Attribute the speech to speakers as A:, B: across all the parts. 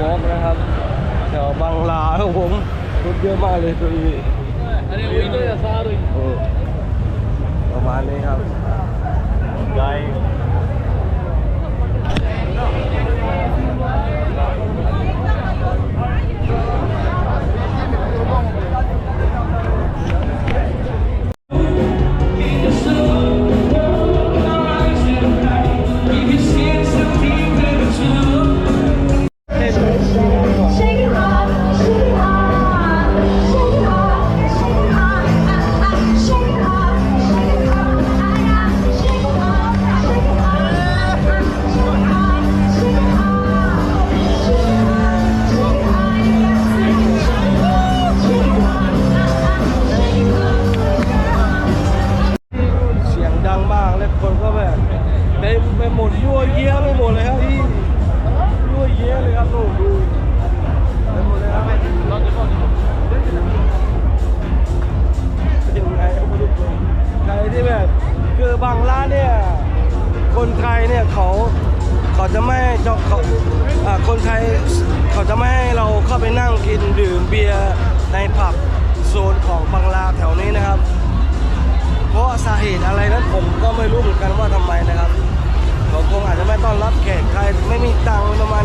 A: วอล์กนะครับแถวบางลาครับผมรถเยอะมากเลยตัวนี้วินด้วยซาด้วยประมาณนี้ครับไก่าเนี่ยคนไทยเนี่ยเขาเขาจะไม่เขาคนไทยเขาจะไม่ให้เราเข้าไปนั่งกินดื่มเบียร์ในผับโซนของบางลาแถวนี้นะครับ เพราะสาเหตุอะไรนั้นผมก็ไม่รู้เหมือนกันว่าทำไมนะครับเขาคงอาจจะไม่ต้อนรับแขกใครไม่มีตังค์ประมาณ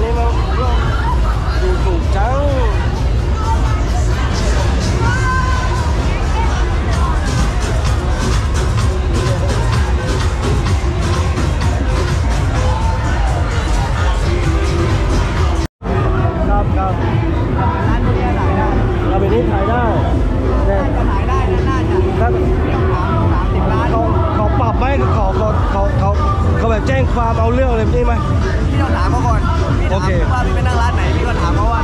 A: แบบแจ้งความเอาเรื่องอะไรแบบนี้ไหม
B: พี่ต้องถามเขาก่อนพี่ถาม
A: โอเค
B: ว่าพี่ไปนั่งร้านไหนพี่ก็ถามเขาว่า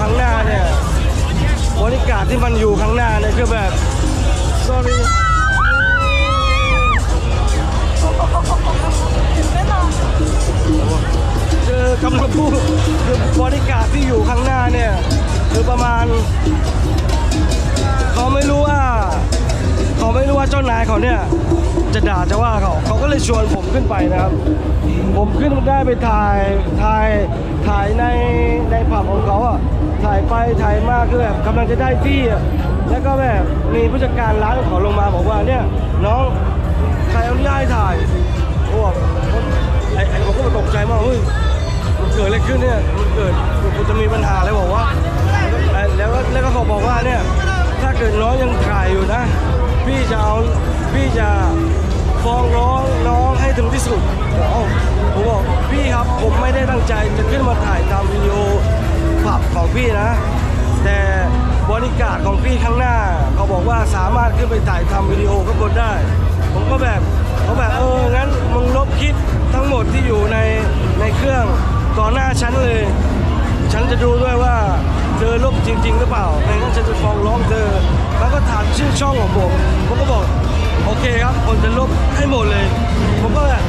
A: ข้างหน้าเนี่ยบริการที่มันอยู่ข้างหน้าเนี่ยคือแบบ sorry คือกำลังพูดคือบริการที่อยู่ข้างหน้าเนี่ยคือประมาณเขาไม่รู้ว่าเขาไม่รู้ว่าเจ้านายเขาเนี่ยจะด่าจะว่าเขาเขาก็เลยชวนผมขึ้นไปนะครับ ผมขึ้นได้ไปถ่ายถ่ายถ่าย ถ่ายไปถ่ายมาคือแบบกำลังจะได้ที่อะแล้วก็แบบมีผู้จัดการร้านขอลงมาบอกว่าเนี่ยน้องใครอนุญาตให้ถ่ายโอ้บอกไอ้ไอ้ผมก็ตกใจมากเฮ้ยมันเกิดอะไรขึ้นเนี่ยมันเกิดกูจะมีปัญหาอะไรบอกว่า แล้วก็แล้วก็เขาบอกว่าเนี่ยถ้าเกิดน้องยังถ่ายอยู่นะ พี่จะเอาพี่จะฟ้องร้องน้องให้ถึงที่สุดผมบอกพี่ครับผมไม่ได้ตั้งใจจะขึ้นมาถ่ายทำวิดีโอ พี่นะ แต่บริการของพี่ข้างหน้า เขาบอกว่าสามารถขึ้นไปถ่ายทำวิดีโอข้างบนได้ ผมก็แบบเขาแบบเอองั้นมึงลบคลิปทั้งหมดที่อยู่ในในเครื่องต่อหน้าฉันเลย ฉันจะดูด้วยว่าเธอลบจริง ๆ หรือเปล่าไม่งั้นฉันจะฟ้องร้องเธอ แล้วก็ถามชื่อช่องของผมผมก็บอกโอเคครับผมจะลบให้หมดเลย ผมก็แบบ